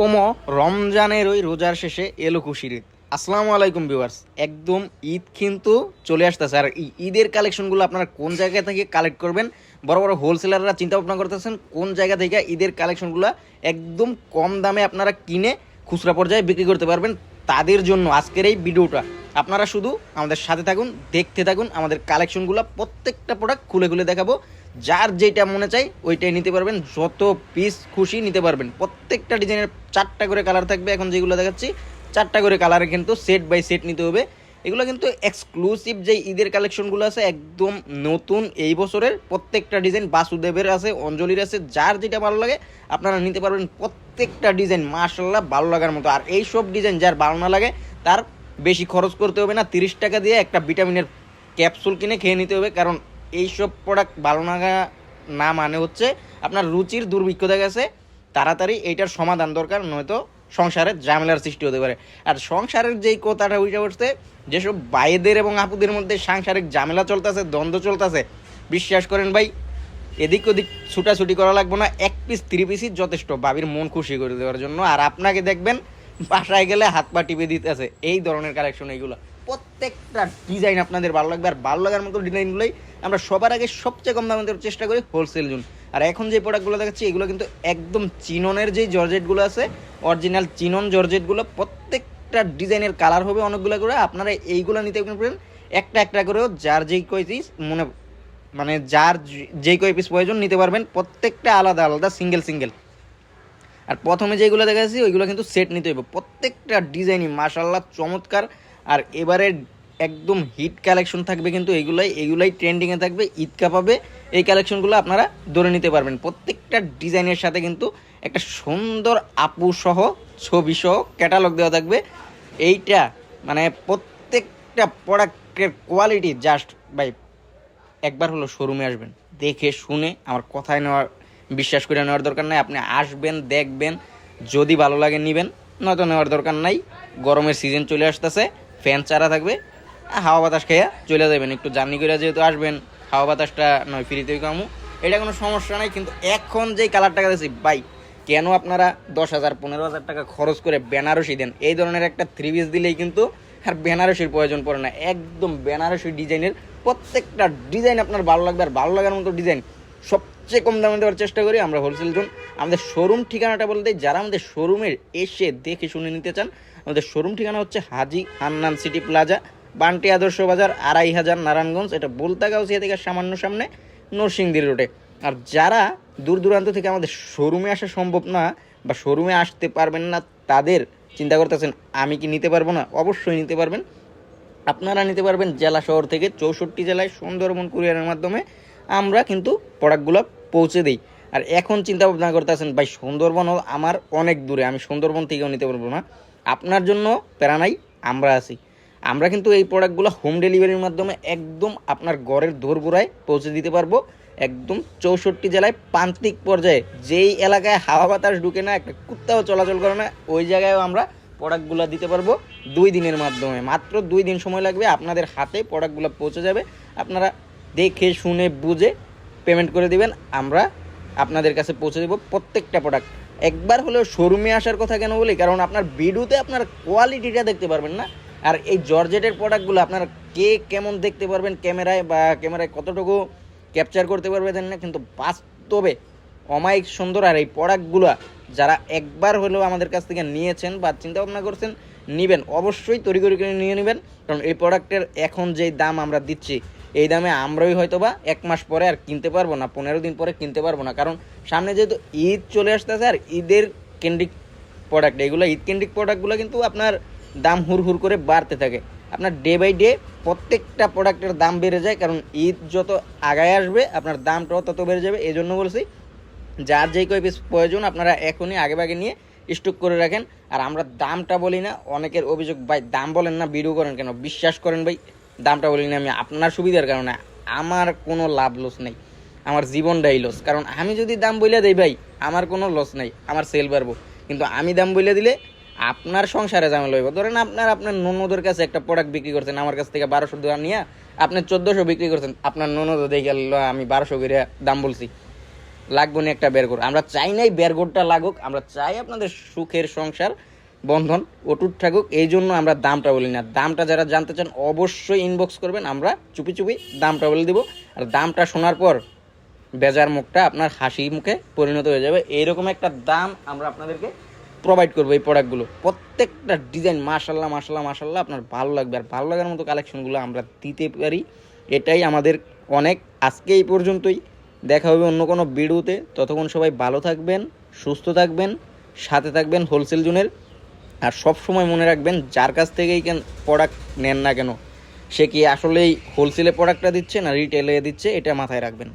ওমো, রমজানের ওই রোজার শেষে এলো খুশির ঈদ। আসসালামু আলাইকুম ভিউয়ার্স। একদম ঈদ কিন্তু চলে আসতেছে। আর ঈদের কালেকশনগুলো আপনারা কোন জায়গা থেকে কালেক্ট করবেন? বড় বড় হোলসেলাররা চিন্তা ভাবনা করতেছেন, কোন জায়গা থেকে ঈদের কালেকশনগুলো একদম কম দামে আপনারা কিনে খুচরা পর্যায়ে বিক্রি করতে পারবেন তাদের জন্য আজকের এই ভিডিওটা। আপনারা শুধু আমাদের সাথে থাকুন, দেখতে থাকুন, আমাদের কালেকশনগুলো প্রত্যেকটা প্রোডাক্ট খুলে খুলে দেখাবো। যার যেটা মনে চাই, ওইটাই নিতে পারবেন। যত পিস খুশি নিতে পারবেন। প্রত্যেকটা ডিজাইনের চারটা করে কালার থাকবে। এখন যেগুলো দেখাচ্ছি, চারটা করে কালারে কিন্তু সেট বাই সেট নিতে হবে। এগুলো কিন্তু এক্সক্লুসিভ যে ঈদের কালেকশনগুলো আছে, একদম নতুন এই বছরের প্রত্যেকটা ডিজাইন বাসুদেবের আছে, অঞ্জলির আছে, যার যেটা ভালো লাগে, আপনারা নিতে পারবেন প্রত্যেকটা ডিজাইন। মার্শাল্লাহ ভালো লাগার মতো। আর এই সব ডিজাইন যার ভালো না লাগে, তার বেশি খরচ করতে হবে না। তিরিশ টাকা দিয়ে একটা ভিটামিনের ক্যাপসুল কিনে খেয়ে নিতে হবে। কারণ এইসব প্রোডাক্ট ভালো লাগা না মানে হচ্ছে আপনার রুচির দুর্ভিক্ষ দেখা গেছে, তাড়াতাড়ি এইটার সমাধান দরকার, নয়তো সংসারের ঝামেলার সৃষ্টি হতে পারে। আর সংসারের যেই কথাটা উঠে উঠছে যেসব ভাইদের এবং আপুদের মধ্যে সাংসারিক ঝামেলা চলতেছে, দ্বন্দ্ব চলতেছে, বিশ্বাস করেন ভাই, এদিক ওদিক ছুটাছুটি করা লাগবে না, এক পিস থ্রি পিসই যথেষ্ট বাবির মন খুশি করে দেওয়ার জন্য। আর আপনাকে দেখবেন, বাসায় গেলে হাত পা টিপে দিতেছে, এই ধরনের কালেকশন এইগুলো প্রত্যেকটা ডিজাইন আপনাদের ভালো লাগবে। আর ভালো লাগার মতো ডিজাইনগুলোই আমরা সবার আগে সবচেয়ে কম দামে চেষ্টা করি হোলসেল জুন আর এখন যে প্রোডাক্টগুলো দেখাচ্ছি, এগুলো কিন্তু একদম চিননের যেই জর্জেটগুলো আছে অরিজিনাল চিনন জর্জেটগুলো, প্রত্যেকটা ডিজাইনের কালার হবে অনেকগুলো করে। আপনারা এইগুলো নিতে পারেন, একটা একটা করেও যার যেই কয় পিস মনে মানে যার যেই কয় পিস প্রয়োজন নিতে পারবেন। প্রত্যেকটা আলাদা আলাদা সিঙ্গেল সিঙ্গেল আর প্রথমে যেগুলো দেখাচ্ছি, ওইগুলো কিন্তু সেট নিতে হবে প্রত্যেকটা ডিজাইনই মাশাল্লাহ চমৎকার। আর এবারে একদম হিট কালেকশন থাকবে কিন্তু এগুলাই এগুলাই ট্রেন্ডিংয়ে থাকবে, ঈদ কাপাবে এই কালেকশনগুলো আপনারা ধরে নিতে পারবেন। প্রত্যেকটা ডিজাইনের সাথে কিন্তু একটা সুন্দর আপু সহ, ছবি সহ ক্যাটালগ দেওয়া থাকবে। এইটা মানে প্রত্যেকটা প্রোডাক্টের কোয়ালিটি জাস্ট বাই একবার হলো শোরুমে আসবেন। দেখে শুনে আমার কথায় নেওয়ার, বিশ্বাস করে নেওয়ার দরকার নাই। আপনি আসবেন, দেখবেন, যদি ভালো লাগে নেবেন, নয়তো নেওয়ার দরকার নাই। গরমের সিজন চলে আসতেছে। ফ্যান চারা থাকবে। হাওয়া বাতাস খেয়ে চলে যাবেন। একটু জার্নি করে যেহেতু আসবেন, হাওয়া বাতাসটা নয়, ফ্রিতেই কামু এটা কোনো সমস্যা নাই, কিন্তু এখন যেই কালারটা দিয়েছি বাই কেন আপনারা দশ হাজার, পনেরো হাজার টাকা খরচ করে বেনারসি দেন? এই ধরনের একটা থ্রি পিস দিলেই কিন্তু আর বেনারসির প্রয়োজন পড়ে না। একদম বেনারসি ডিজাইনের প্রত্যেকটা ডিজাইন আপনার ভালো লাগবে আর ভালো লাগার মতো ডিজাইন সবচেয়ে কম দামে দেওয়ার চেষ্টা করি, আমরা হোলসেল জোন আমাদের শোরুম ঠিকানাটা বলতে যারা আমাদের শোরুমের এসে দেখে শুনে নিতে চান, আমাদের শোরুম ঠিকানা হচ্ছে হাজি হান্নান সিটি প্লাজা বান্টি আদর্শ বাজার, আড়াই হাজার নারায়ণগঞ্জ, এটা বলতাগাউসিয়া থেকে সামান্য সামনে নরসিংদী রোডে আর যারা দূর দূরান্ত থেকে আমাদের শোরুমে আসা সম্ভব না, বা শোরুমে আসতে পারবেন না, তাদের চিন্তা করতেছেন, আমি কি নিতে পারব না? অবশ্যই নিতে পারবেন। আপনারা নিতে পারবেন জেলা শহর থেকে চৌষট্টি জেলায় সুন্দরবন কুরিয়ারের মাধ্যমে। আমরা কিন্তু প্রোডাক্টগুলো পৌঁছে দিই। আর এখন চিন্তা ভাবনা করতে করতেছেন ভাই, সুন্দরবন হল আমার অনেক দূরে, আমি সুন্দরবন থেকেও নিতে পারব না। আপনার জন্য প্যারা আমরা আছি। আমরা কিন্তু এই প্রোডাক্টগুলো হোম ডেলিভারির মাধ্যমে একদম আপনার ঘরের দোরগোড়ায় পৌঁছে দিতে পারব। একদম চৌষট্টি জেলায় প্রান্তিক পর্যায়ে। যেই এলাকায় হাওয়া বাতাস ঢুকে না, একটা কুত্তাও চলাচল করে না, ওই জায়গায়ও আমরা প্রোডাক্টগুলো দিতে পারব দুই দিনের মাধ্যমে। মাত্র দুই দিন সময় লাগবে, আপনাদের হাতে প্রোডাক্টগুলো পৌঁছে যাবে। আপনারা দেখে, শুনে, বুঝে পেমেন্ট করে দিবেন। আমরা আপনাদের কাছে পৌঁছে দেবো প্রত্যেকটা প্রোডাক্ট একবার হলেও শোরুমে আসার কথা কেন বলি? কারণ আপনার ভিডিওতে আপনার কোয়ালিটিটা দেখতে পারবেন না। আর এই জর্জেটের প্রোডাক্টগুলো আপনার কে কেমন দেখতে পারবেন ক্যামেরায় বা ক্যামেরায় কতটুকু ক্যাপচার করতে পারবেন না, কিন্তু বাস্তবে অমায়িক সুন্দর আর এই প্রোডাক্টগুলো যারা একবার হলেও আমাদের কাছ থেকে নিয়েছেন বা চিন্তা ভাবনা করছেন, নিবেন। অবশ্যই তৈরি করে নিয়ে নেবেন। কারণ এই প্রোডাক্টের এখন যেই দাম আমরা দিচ্ছি এই দামে আমরাই হয়তো বা এক মাস পরে আর কিনতে পারব না, পনেরো দিন পরে কিনতে পারব না। কারণ সামনে যেহেতু ঈদ চলে আসতেছে আর ঈদের কেন্দ্রিক প্রোডাক্ট এগুলো ঈদ কেন্দ্রিক প্রোডাক্টগুলো কিন্তু আপনার দাম হুর হুর করে বাড়তে থাকে। আপনার ডে বাই ডে প্রত্যেকটা প্রোডাক্টের দাম বেড়ে যায়, কারণ ঈদ যত আগায় আসবে, আপনার দামটাও তত বেড়ে যাবে। এই জন্য বলছি, যার যেই কয় পিস প্রয়োজন, আপনারা এখনই আগে ভাগে নিয়ে স্টক করে রাখেন। আর আমরা দামটা বলি না, অনেকের অভিযোগ, ভাই, দাম বলেন না ভিডিও করেন কেন? বিশ্বাস করেন ভাই দামটা বলি না আমি, আপনার সুবিধার কারণে। আমার কোনো লাভ লস নেই। আমার জীবনটাই লস কারণ আমি যদি দাম বইলে দেই ভাই, আমার কোনো লস নেই। আমার সেল বাড়বো। কিন্তু আমি দাম বইলে দিলে আপনার সংসারে ঝামেলা হইব। ধরেন আপনার আপনার ননদের কাছে একটা প্রোডাক্ট বিক্রি করছেন, আমার কাছ থেকে বারোশো টাকা নিয়ে আপনি চোদ্দোশো বিক্রি করছেন। আপনার ননদ দেখে আমি বারোশো করে দাম বলছি। লাগবে না একটা বেরগোর আমরা চাই নাই বেরগোরটা লাগুক। আমরা চাই আপনাদের সুখের সংসার বন্ধন অটুট থাকুক, এই জন্য আমরা দামটা বলি না। দামটা যারা জানতে চান, অবশ্যই ইনবক্স করবেন, আমরা চুপি চুপি দামটা বলে দিব। আর দামটা শোনার পর বেজার মুখটা আপনার হাসি মুখে পরিণত হয়ে যাবে। এইরকম একটা দাম আমরা আপনাদেরকে প্রোভাইড করব এই প্রোডাক্টগুলো প্রত্যেকটা ডিজাইন মাশাল্লাহ মাশাল্লাহ মাশাল্লাহ আপনার ভালো লাগবে। আর ভালো লাগার মতো কালেকশনগুলো আমরা দিতে পারি। এটাই আমাদের অনেক। আজকে এই পর্যন্তই। দেখা হবে অন্য কোনো ভিডিওতে। ততক্ষণ সবাই ভালো থাকবেন, সুস্থ থাকবেন, সাথে থাকবেন হোলসেল জোনের আর সব সময় মনে রাখবেন, যার কাছ থেকেই কেন প্রোডাক্ট নেন না কেন, সে কি আসলেই হোলসেলে প্রোডাক্টটা দিচ্ছে না রিটেলে দিচ্ছে, এটা মাথায় রাখবেন।